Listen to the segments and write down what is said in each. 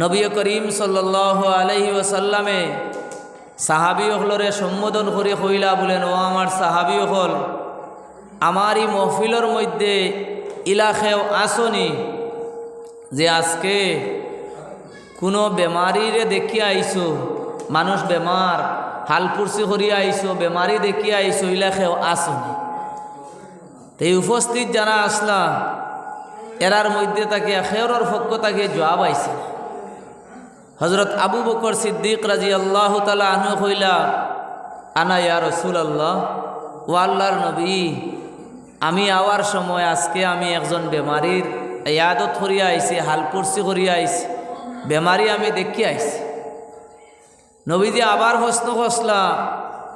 নবী করিম সাল্ল আলহি ওসাল্লামে সাহাবি হলরে সম্বোধন করে কইলা বলেন, ও আমার সাহাবি হল আমার এই মহফিলর মধ্যে ইলাখেও আসনি যে আজকে কোনো বেমারিরে দেখিয়া আইসো, মানুষ বেমার হালপুরসি করিয়া আইসো, বেমারি দেখিয়া আইসো, ইলাখেও আসনি। এই উপস্থিত যারা আসলা, এরার মধ্যে তাকে খেয়রর পক্ষ তাকে জবাব আইছে। হজরত আবু বকর সিদ্দিক রাজি আল্লাহ তালা আনু হইলা আনা ইয়া রসুল আল্লাহ ও আল্লাহর নবী, আমি আওয়ার সময় আজকে আমি একজন বেমারির ইয়াদত করিয়া আইছি হালপুরসি করিয়া আইছি, বেমারি আমি দেখি আইছি। নবীজি আবার প্রশ্ন কষলা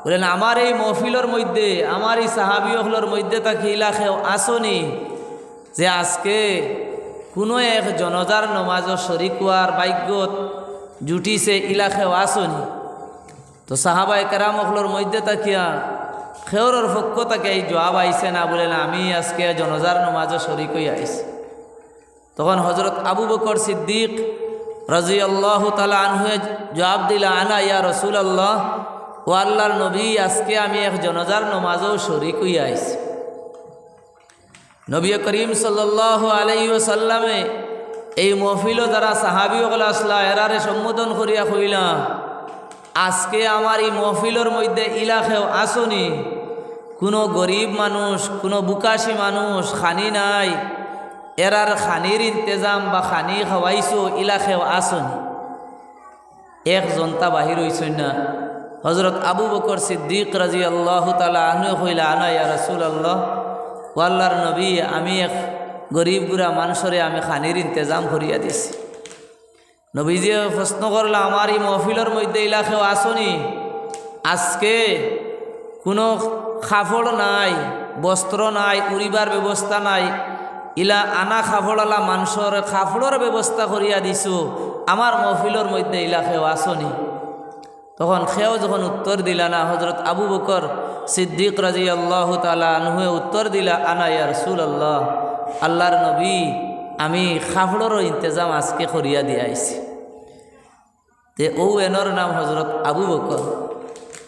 বলেন, আমার এই মহফিলর মধ্যে, আমার এই সাহাবিহলর মধ্যে তাকে ইলাখেও আসনি যে আজকে কোনো এক জনজার নমাজ শরিক হওয়ার জুটিছে ইলাখেও আসনি তো সাহাবাই কেরামহলর মধ্যে তাকিয়া খেয়রর পক্ষ তাকে এই জবাব আইসে না বলে না, আমি আজকে জনজার নমাজ শরিক হয়ে আইছি। তখন হজরত আবু বকর সিদ্দিক রাজি আল্লাহ তালা আনহুয়ে জবাব দিলা, আনা ইয়া রসুল আল্লাহ ও আল্লাহর নবী, আজকে আমি এক জনজার নমাজও শরিক হইয়া আইছি। নবী করিম সাল্লাহ আলাইসাল্লামে এই মহফিল যারা সাহাবি সকল আসলা, এরারে সম্বোধন করিয়া কইলা আজকে আমার এই মহফিলর মধ্যে ইলাখেও আসনি। কোনো গরিব মানুষ, কোনো বুকাশি মানুষ, খানি নাই। এরার খানির ইন্তজাম বা খানি খাওয়াইছো ইলাখেও আসনি। এক জনতা বাহির হইছেন না। হজরত আবু বকর সিদ্দিক রাজি আল্লাহ তালা আনু হইলা আনা ইয়া রসুল আল্লাহ ও আল্লাহর নবী, আমি এক গরিব গুড়া মানুষরে আমি খানির ইন্তজাম করিয়া দিছি। নবীজি প্রশ্ন করলা আমার এই মহফিলের মধ্যে ইলাখেও আসনি আজকে কোনো খাফড় নাই বস্ত্র নাই উড়িবার ব্যবস্থা নাই। ইলা আনা খাফড়ালা মানুষের খাফড়র ব্যবস্থা করিয়া দিছো। আমার মহফিলের মধ্যে ইলাখেও আসনি তখন খেয়েও যখন উত্তর দিলা না হজরত আবু বকর সিদ্দিক রাজি আল্লাহ তালা আনহুয়ে উত্তর দিলা, আনা ইয়া রসুল আল্লাহ আল্লাহর নবী, আমি খাফড়রও ইন্তজাম আজকে করিয়া দিয়াইছি তে ও এনর নাম হজরত আবু বকর।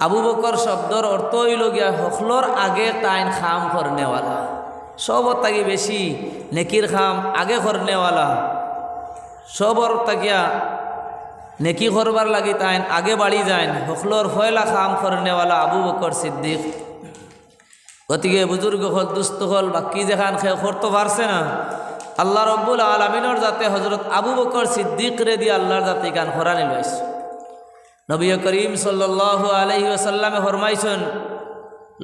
আবু বকর শব্দর অর্থ হইল গিয়া হখলর আগে তাইন খাম করনেওয়ালা সবর তাকি বেশি নেকির খাম আগে করনেওয়ালা সবর তাকিয়া নেকি করবার লাগি তাইন আগে বাড়ি যায়ন হখলর ফয়লা খাম করনেওয়ালা আবু বকর সিদ্দিক। গতিকে বুজুর্গ হল, দুস্থ হল, বাকি যেখান খে করতে পারছে না, আল্লাহ রব্বুল আলমিনর যাতে হজরত আবু বকর সিদ্দিক রে দিয়ে আল্লাহর যাতে গান খরানি লইস নবী করিম সাল্লাহ আলহি আসাল্লামে ফরমাইছেন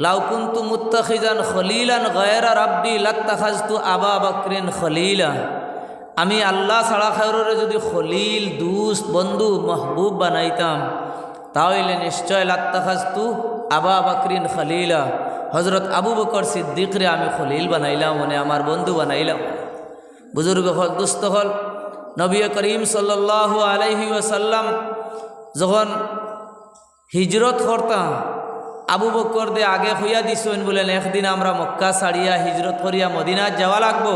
লাউকুন্তু মুত্তাখিজান খলিলান গয়েরা রাব্বি লাত্তাখাজতু আবা বকরিন খলিলা। আমি আল্লাহ ছাড়া খায়রে যদি খলিল, দুস্ত, বন্ধু, মহবুব বানাইতাম, তাহলে নিশ্চয় লাত্তাখাজতু আবা বকরিন খলিলা। হজরত আবু বকর সিদ্দিকরে আমি খলিল বানাইলাম মনে আমার বন্ধু বানাইলাম। বুজুর্গ হল, দুস্থ হল। নবী করিম সাল্লাহ আলহি ওসাল্লাম যখন হিজরত করতাম, আবু বকর দে আগে হইয়া দিছেন বলেন একদিন আমরা মক্কা ছাড়িয়া হিজরত করিয়া মদিনাত যাওয়া লাগবো।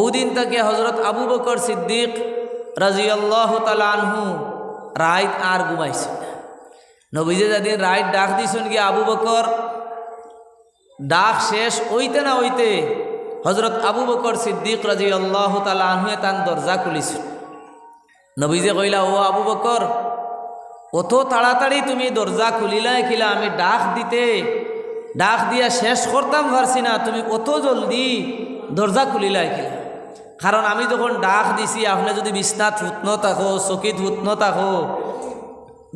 ওদিন তাকে হজরত আবু বকর সিদ্দিক রাজিয়াল্লাহ তালা আনহু আর ঘুমাইছে। নবীজে যেদিন রাইট ডাক দিছেন গিয়ে আবু বকর ডাক শেষ ওইতে না ওইতে হজরত আবু বকর সিদ্দিক রাজি আল্লাহ তালা তান দরজা খুলিছিল নবীজে কইলা, ও আবু বকর, অত তাড়াতাড়ি তুমি দরজা খুলিলাই খিলা আমি ডাক দিতে, ডাক দিয়া শেষ করতাম পারছি না, তুমি অত জলদি দরজা খুলিলাই খিলা কারণ আমি যখন ডাক দিছি, আপনি যদি বিছনাত হুতন থাকো, চকিত হুতন থাকো,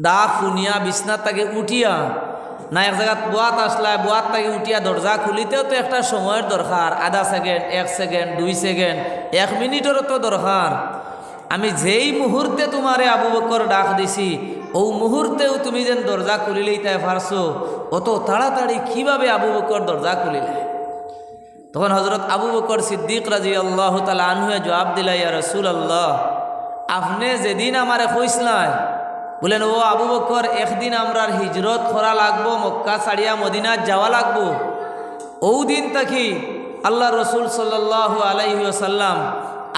ডাক শুনিয়া বিছনাত তাকে উঠিয়া না এক জায়গাত বোয়াত আসলায় বোয়াত তাকে উঠিয়া দরজা খুলিতেও তো একটা সময়ের দরকার, আধা সেকেন্ড এক সেকেন্ড দুই সেকেন্ড এক মিনিটেরও তো দরকার। আমি যেই মুহূর্তে তোমারে আবু বকর ডাক দিছি ও মুহূর্তেও তুমি যেন দরজা খুলিলেই তাই পারছ। অত তাড়াতাড়ি কীভাবে আবু বকর দরজা খুলিলে? তখন হজরত আবু বকর সিদ্দিক রাজি আল্লাহ তালা আনহুয়ে জবাব দিলাই রসুল আল্লাহ আপনি যেদিন আমারে কইসলাই বলেন, ও আবু বকর, একদিন আমরার হিজরত করা লাগবো, মক্কা ছাড়িয়া মদিনাত যাওয়া লাগবো। ও দিন তাকি আল্লাহ রসুল সাল্লাহ আলাইহি আসাল্লাম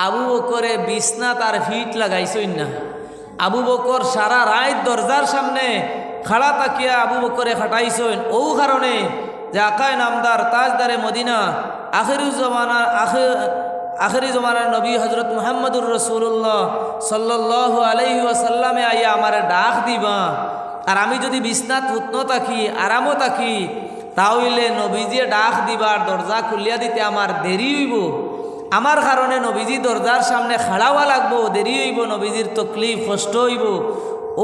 আবু বকরে বিছনা তার ফিট লাগাইছই না। আবু বকর সারা রাত দরজার সামনে খাড়া তাকিয়া আবু বকরে খাটাইছইন ও কারণে যে আকায় নামদার তাজদারে মদিনা আখিরুজ্জামানার আখির আখেরি জমানার নবী হজরত মুহাম্মদুর রসুল্লাহ সাল্লাহ আলাইহি ওয়াসাল্লামে আইয়া আমার ডাক দিবা। আর আমি যদি বিছনাত উত্ন থাকি, আরামও থাকি তাহলে নবীজিয়ে ডাক দিবার দরজা খুলিয়া দিতে আমার দেরি হইব। আমার কারণে নবীজি দরজার সামনে খাড়াওয়া লাগবো, দেরি হইব, নবীজির তকলিফ কষ্ট হইব।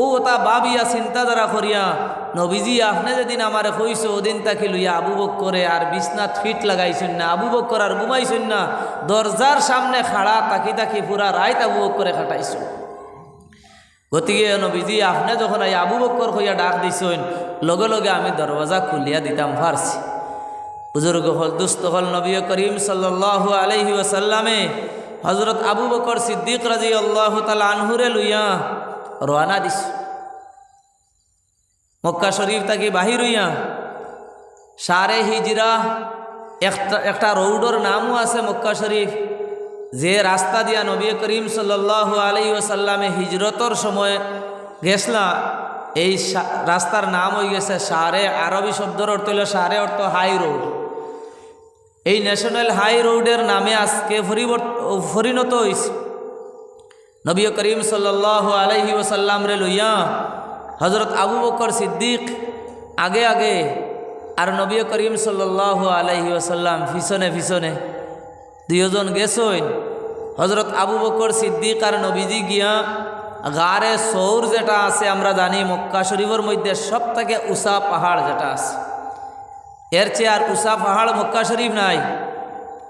ও ওটা বাবিয়া চিন্তাধারা করিয়া নবীজি আপনি যেদিন আমারে কইছো, ওদিন তাকে লইয়া আবু বক্করে আর বিছনাথ ফিট লাগাইছেন না, আবু বক্কর আর ঘুমাইছেন না, দরজার সামনে খাড়া তাকি তাকি পুরা রাইত আবু বক্করে খাটাইছো। গতিকে নবীজি আপনি যখন এই আবু বক্কর হইয়া ডাক দিছেন, লগে লগে আমি দরওয়াজা খুলিয়া দিতাম ফারছি বুজুর্গ হল, দুস্থ হল নবী করিম সাল্লাল্লাহু আলাইহি ওয়াসাল্লামে হজরত আবু বকর সিদ্দিক রাজি আল্লাহ তালা আনহুরে লইয়া রওনা দিস মক্কা শরীফ তাকে বাহির হইয়া সারে হিজরা একটা একটা রৌডর নামও আছে মক্কা শরীফ, যে রাস্তা দিয়া নবী করিম সাল্লাহ আলাই ওসাল্লামে হিজরতর সময় গেছলা, এই রাস্তার নাম হয়ে গেছে সারে আরবি শব্দর অর্থ হইল সারে অর্থ হাই রোড। এই ন্যাশনাল হাই রোডের নামে আজকে পরিণত হয়েছে নবী করিম সাল্লাহ আলহি ওসাল্লাম রে লইয়া হজরত আবু বকর সিদ্দিক আগে আগে আর নবী করিম সাল্লাহ আলহি ওসাল্লাম পিছনে পিছনে দুইজন গেছইন হজরত আবু বকর সিদ্দিক আর নবীজি গিয়া গারে সৌর যেটা আছে আমরা জানি, মক্কা শরীফের মধ্যে সব থেকে উষা পাহাড় যেটা আছে। এর চেয়ে আর উষা পাহাড় মক্কা শরীফ নাই।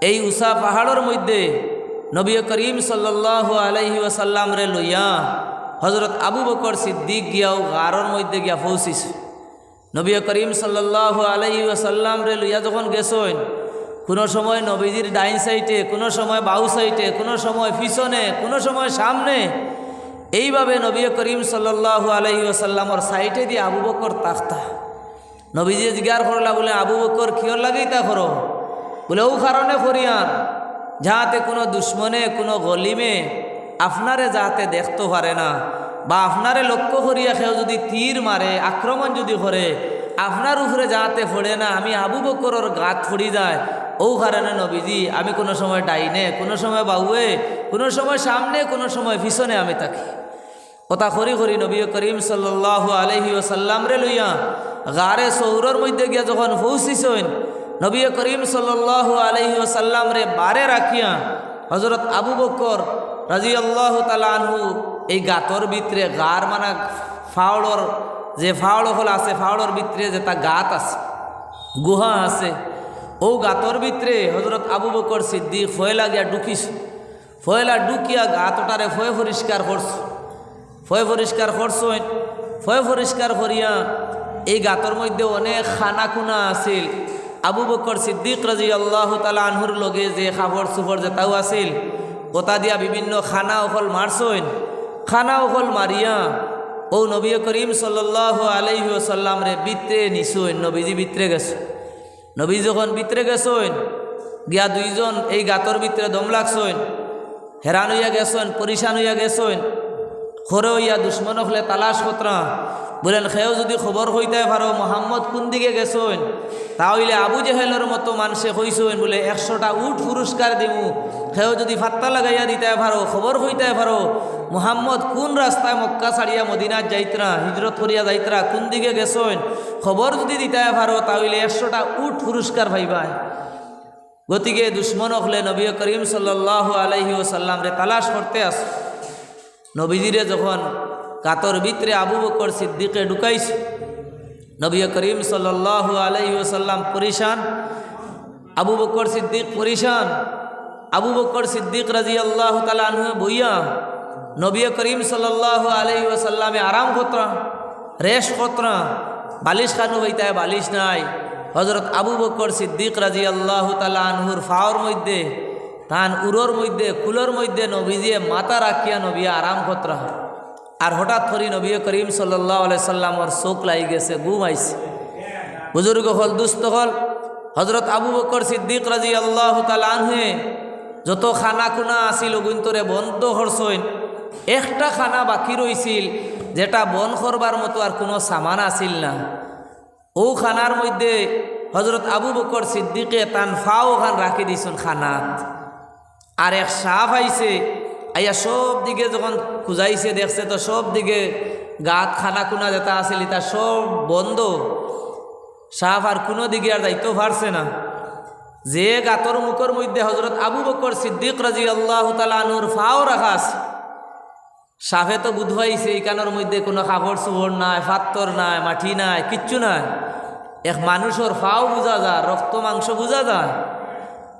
এই উষা পাহাড়ের মধ্যে নবী করিম সাল্লাহ আলাইহি ওয়াসাল্লাম রে লইয়া হজরত আবু বকর সিদ্দিক গিয়াও গারর মধ্যে গিয়া পৌঁছিস নবী করিম সাল্লাহ আলাইহি ওয়াসাল্লাম রে লইয়া যখন গেছইন কোনো সময় নবীজির ডাইন সাইটে কোনো সময় বাউ সাইটে কোনো সময় পিছনে, কোনো সময় সামনে, এইভাবে নবী করিম সাল্লাহ আলাইহি ওয়াসাল্লামর সাইডে দিয়ে আবু বকর তাখতা নবীজি জিজ্ঞার করলা বলে আবু বকর কিয়র লাগেই তা করো? বলে, ও কারণে করিয়ার যাহাতে কোনো দুশ্মনে, কোনো গলিমে আপনারে যাহাতে দেখতে পারে না, বা আপনারে লক্ষ্য করিয়া কেউ যদি তীর মারে, আক্রমণ যদি করে, আপনার উপরে যাহাতে ফোড়ে না, আমি আবু বকরর গাত ফুড়ি যায়। ও কারণে নবীজি, আমি কোনো সময় ডাইনে, কোনো সময় বাউয়ে কোনো সময় সামনে, কোনো সময় পিছনে আমি থাকি। কথা করি করি নবী করিম সাল্লাহ আলহি ওসাল্লাম রে লইয়া গারে সৌরর মধ্যে গিয়া যখন পৌঁছিছেন নবী করিম সাল্লাহ আলহি ওসাল্লাম রে বারে রাখিয়া হজরত আবু বকর রাজি আল্লাহ আনহু এই গাতর ভিতরে গার মানা ফাওড়র, যে ফাওড় হল আছে, ফাওড়র ভিতরে যে তা গাত আছে, গুহা আছে, ও গাতর ভিতরে হজরত আবু বকর সিদ্দিক ফয়লা গিয়া ঢুকিস, ফয়লা ঢুকিয়া গাতটারে ফয় পরিষ্কার করছ, ফয় পরিষ্কার করছেন ফয় পরিষ্কার করিয়া এই গাতর মধ্যে অনেক খানা খুনা আছিল। আবু বকর সিদ্দিক রাজি আল্লাহ তালা আনহুর লগে যে খাবর সুফর যে তাও আছিল ওটা দিয়া বিভিন্ন খানা অকল মারছেন খানা অকল মারিয়া, ও নবী করিম সাল্লাহ আলাইহি সাল্লাম রে বিত্রে নিশুন নবীজি বিত্রে গেছ। নবী যখন বিত্রে গেছেন, গিয়া দুইজন এই গাতর ভিতরে দম লাগছেন হেরান হইয়া গেছেন, পরিশান হইয়া গেছেন, খরে হইয়া দুশ্মন হলে তালাশ কতরা। বলেন সেও যদি খবর হইতে পারো, মোহাম্মদ কোন দিকে গেছেন? তাহলে আবু জেহেলের মতো মানুষে কইছেন বলে একশোটা উঠ পুরস্কার দিমু। সেও যদি ফাত্তা লাগাইয়া দিতে পারো, খবর হইতে পারো, মোহাম্মদ কোন রাস্তায় মক্কা ছাড়িয়া মদিনার যাইতরা, হিজরত করিয়া যাইতরা, কোন দিকে গেছেন খবর যদি দিতে পারো তাহলে একশোটা উঠ পুরস্কার ভাইবাই গতিকে দুশ্মন হলে নবী করিম সাল্লাহ আলহি ওসাল্লাম রে তালাশ করতে আস। নবীজিরে যখন কাতর ভিতরে আবু বকর সিদ্দিকে ঢুকাইছ নবী করিম সাল্লাহ আলহি ওসাল্লাম পরিশান, আবু বকর সিদ্দিক পরিশান, আবু বকর সিদ্দিক রাজি আল্লাহ তালু বইয়া নবী করিম সাল্লাহ আলহি ওসাল্লামে আরাম কতরা রেশ কতরা বালিশ খানু হইতায় বালিশ নাই। হজরত আবু বকর সিদ্দিক রাজি আল্লাহ তালা আনহুর ফাওয়ার মধ্যে তান উরোর মধ্যে, কুলোর মধ্যে নবীজিয়ে মাথা রাখিয়া নবিয়া আরাম কতরা আর হঠাৎ করে নবী করিম সাল্লাহ সাল্লামর চোখ লাই গেছে গুম আইছে। বুজুর্গ হল, দুস্থ হল। হজরত আবু বকর সিদ্দিক রাজি আল্লাহ তালানহে যত খানা খুনা আছিল ওগুন্তরে বন্ধ হরছইন একটা খানা বাকি রইছিল, যেটা বন করবার মতো আর কোনো সামান আছিল না। ও খানার মধ্যে হজরত আবু বকর সিদ্দিকে তান ফাও খান রাখি দিছুন খানাত। আর এক সাপ আইছে আইয়া সব দিকে যখন খুঁজাইছে, দেখছে তো সব দিকে গাত খানা খুনা যেটা আছিল, এটা সব বন্ধ। সাপ আর কোনো দিকে আর যাইতেও পারছে না। যে গাতর মুখর মধ্যে হজরত আবু বকর সিদ্দিক রাজি আল্লাহ তালুর ফাও রাখা আছে সাফে তো বুধবাইছে এইখানোর মধ্যে কোনো কাপড় চোপড় নাই ফাত্তর নাই, মাটি নাই, কিচ্ছু নাই। এক মানুষের ফাও বোঝা যায়, রক্ত মাংস বোঝা যায়।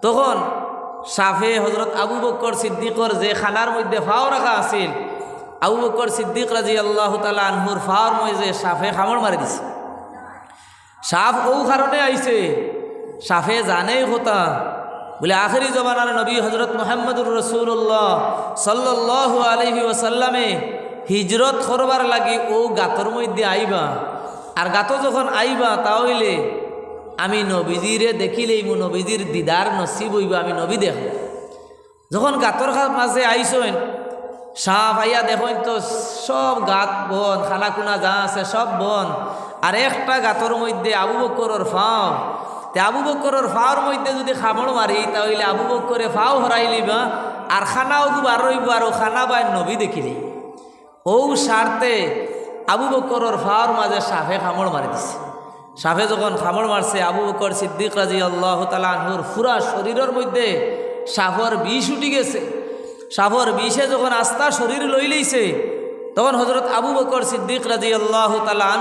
তখন সাফে হজরত আবু বক্কর সিদ্দিকর যে খানার মধ্যে ফাও রাখা আছিল, আবু বক্কর সিদ্দিক রাজি আল্লাহ তালা ফাওয়ার মধ্যে সাফে খামড় মারি দিছে। সাফ ও কারণে আইছে, সাফে জানেই হতা বলে আখেরি জমানার নবী হজরত মোহাম্মদুর রসুল্লাহ সাল্লাহ আলহি ওসাল্লামে হিজরত করবার লাগি ও গাতর মধ্যে আইবা। আর গাত যখন আইবা তাহলে আমি নবীজিরে দেখিলেই মো নবীজির দিদার নসিব হইবা, আমি নবী দেখ। যখন গাতর মাঝে আইসেন সাপ আইয়া দেখেন তো সব গাত বন খানা খুনা যা আছে সব বন। আর একটা গাতর মধ্যে আবু বকরের ফাও। তে আবু বকরের ফাওয়ার মধ্যে যদি খামড় মারি তাহলে আবু বকরে ফাও হরাই লিবা আর খানাও দুবার রইব আর ও খানা বাই নবী দেখিলি। ও স্বার্থে আবু বকরের ফাওয়ার মাঝে সাফে খামড় মারি দিছে। সাফে যখন খামড় মারছে, আবু বকর সিদ্দিক রাজি আল্লাহ তালাহুর পুরা শরীরের মধ্যে সাফর বিষ উঠি গেছে। সাফর বিষে যখন আস্থা শরীর লই লইছে, তখন হজরত আবু বকর সিদ্দিক রাজি আল্লাহ তালা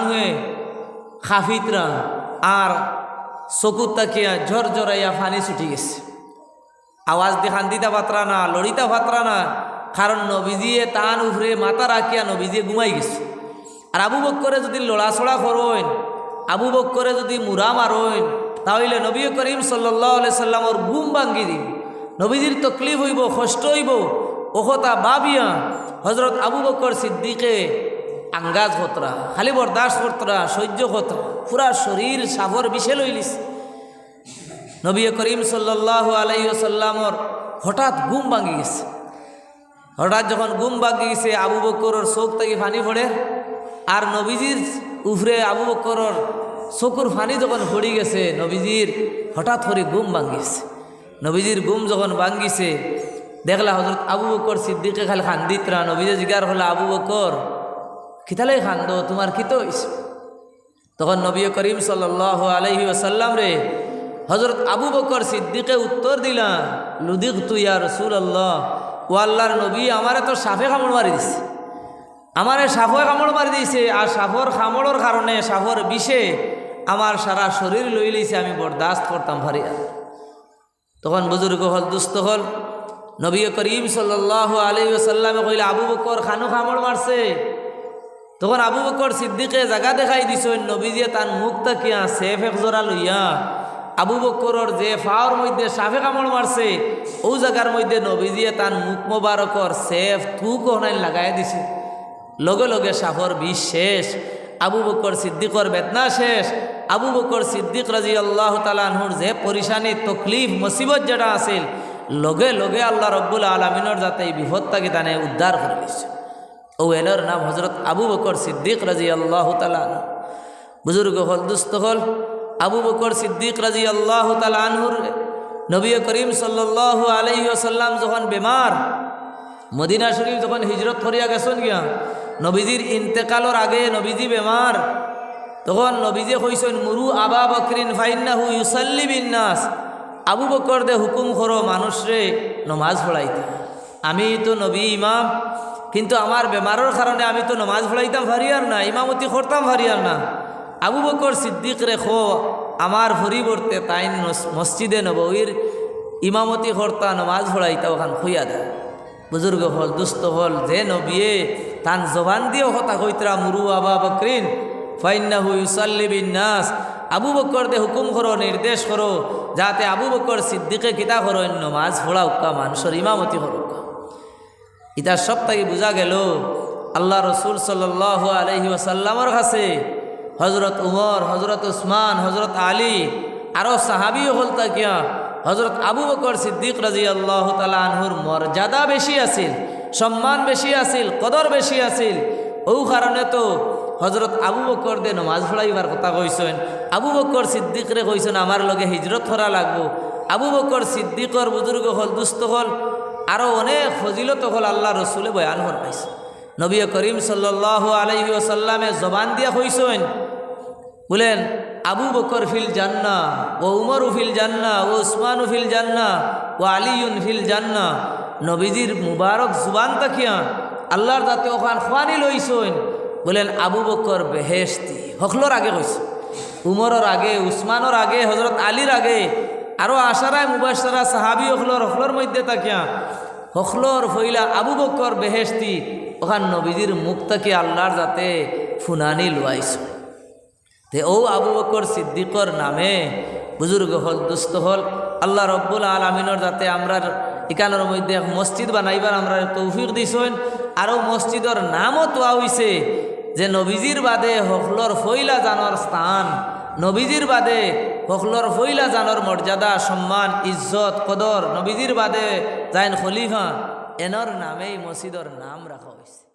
খাফিতরা আর চকুত তাকিয়া ঝর ঝরাইয়া ফানি ছুটি গেছে। আওয়াজ দিয়ে খান্দিতা পাত্রা না লড়িতা পাত্রা না, কারণ নবীজিয়ে তান উফরে মাথা রাখিয়া নবীজিয়ে ঘুমাই গেছে। আর আবু বক্করে যদি লড়াছড়া করইন আবু বক্করে যদি মুরা মারইন, তাহলে নবী করিম সাল্লাহ সাল্লামর ঘুম ভাঙ্গি দিব নবীজির তকলিফ হইব, কষ্ট হইব। ওখতা বাবিয়া হজরত আবু বক্কর সিদ্দিকে আঙ্গাজ হতরা খালি বরদাস্ত করতরা সহ্য হতরা পুরা শরীর সাফর বিষে লইলিস। নবী করিম সাল্লাহ আলাইসাল্লামর হঠাৎ ঘুম ভাঙি গেছে। হঠাৎ যখন ঘুম ভাঙি গেছে, আবু বক্করর চোখ থেকে ফানি পড়ে। আর নবীজির উফরে আবু বক্করর চকুর ফানি যখন পড়ি গেছে, নবীজির হঠাৎ করে গুম ভাঙ্গিছে নবীজির গুম যখন ভাঙ্গিছে দেখলা হজরত আবু বকর সিদ্দিকে খালি খান্দিতরা, নবীজে জিগার হলো, আবু বকর খিতালাই খান্দ, তোমার খিত তখন নবী করিম সাল আলহি আসাল্লাম রে হজরত আবু বকর সিদ্দিকে উত্তর দিলা লুদিক তুইয়া রসুল আল্লাহ ও আল্লাহর নবী আমারে তো সাফে কামড় মারি দিছে। আমারে সাফে কামড় মারি দিয়েছে, আর সাফর কামড়ের কারণে সাফর বিষে আমার সারা শরীর লই লইছে, আমি বরদাস্ত করতাম ফারিয়া। তখন বুজুর্গ হল, দুস্থ হল। নবী করিম সাল্লাহ আলী সাল্লামে কইলে, আবু বকর খানু কামড় মারছে? তখন আবু বকর সিদ্দিকে জায়গা দেখাই দিছ নবীজিয়ে তার মুখ তাকিয়া সেফ এক জোড়া লইয়া? আবু বকরর যে ফাওয়ার মধ্যে সাফে কামড় মারছে, ও জায়গার মধ্যে নবীজিয়ে তার মুখ মোবারকর সেফ থুক হনাই লাগাই দিছে। লগে লগে সাফর বিষ শেষ, আবু বকর সিদ্দিকর বেদনা শেষ। আবু বকর সিদ্দিক রাজি আল্লাহ তালাহুর যে পরিশানি, তকলিফ, মুসিবত যেটা আছিল, লগে লগে আল্লাহ রব্বুল আলমিনের যাতে এই বিপদটাকে তানে উদ্ধার করে দিচ্ছে ও এনার নাম হজরত আবু বকর সিদ্দিক রাজি আল্লাহ তালান বুজুর্গ হল, দুস্থ হল, আবু বকর সিদ্দিক রাজি আল্লাহ তালানহুর নবী করিম সাল্লাহ আলহি আসাল্লাম যখন বেমার, মদিনা শরীফ যখন হিজরত করিয়া গেছেন গিয়া নবীজির ইন্তেকালর আগে নবীজি বেমার তখন নবীজি কইছেন মুরু আবা বকরিন ফাইন্নাহু ইউসাল্লি বিন্নাস। আবু বকর দে হুকুম করো, মানুষরে নমাজ পড়াইতে। আমি তো নবী ইমাম, কিন্তু আমার বেমারের কারণে আমি তো নমাজ পড়াইতাম ভারিয়ার না, ইমামতি করতাম ভারিয়ার না। আবু বকর সিদ্দিক রেখো আমার পরিবর্তে তাই মসজিদে নবীর ইমামতি কর্তা, নমাজ পড়াইতা ওখান খুইয়া দেয় বুজুর্গ হল, দুস্থ হল, যে নবিয়ে তান জবান দিয়ে হতা কইতরা মুরু আবা বকরিন। ফাইন্নাহু ইউসাল্লিবিন নাস আবু বকর দে হুকুম করো, নির্দেশ করো, যাতে আবু বকর সিদ্দিকে কিতা করো নমাজ ফোড়া উক্কা, মানুষের ইমামতি করো ইতার সব তাকে বোঝা গেল, আল্লাহ রসুল সাল আলহি ওসাল্লামর কাছে হজরত উমর হজরত উসমান হজরত আলী আরও সাহাবিও হল তাকিয়া হজরত আবু বকর সিদ্দিক রাজি আল্লাহ তালা আনহুর মর্যাদা বেশি আছিল। সম্মান বেশি আছিল, কদর বেশি আছিল। ও কারণে তো হজরত আবু বকর দে নমাজ পড়াইবার কথা কইছেন আবু বকর সিদ্দিকরে কইছেন আমার লগে হিজরত করা লাগবো। আবু বকর সিদ্দিকর বুজুর্গ হল দুস্থ হল আরও অনেক ফজিলত হল আল্লাহ রসুলে বয়ান হর পাইছে নবী করিম সাল্লাহ আলহি ওসাল্লামে জবান দিয়া কইছেন বলেন, আবু বকর ফিল জান্না ও উমর ফিল জান্না ও উসমান ফিল জান্না ও আলিউন ফিল জান্না নবীজির মুবারক জুবান তাকিয়া আল্লাহর দাতে ওখান খোয়ানি লইছেন বলেন আবু বকর বেহেস্তি হকলোর আগে কইছে উমরের আগে উসমানের আগে হজরত আলীর আগে আরও আশারায় মুবাসারা সাহাবি হকলোর হকলোর মধ্যে তাকিয়া। হকলোর ফইলা আবু বকর বেহেস্তি ওখান নবীজির মুখ তাকে আল্লাহর যাতে ফুনানি লুয়াইছে তে ও আবু বকর সিদ্দিকর নামে বুজুর্গ হল দুস্থ হল, আল্লাহ রব্বুল আলমিনের যাতে আমরা ইকানোর মধ্যে এক মসজিদ বানাইবার আমরা তৌফিক দিছেন। আরও মসজিদর নামও তোয়া হইছে যে নবীজির বাদে হকলর ফইলা জানর স্থান। নবীজির বাদে হকলর ফইলা জানর মর্যাদা, সম্মান, ইজ্জত, কদর নবীজির বাদে জাইন খলিফা। এনর নামেই মসজিদর নাম রাখা হয়েছে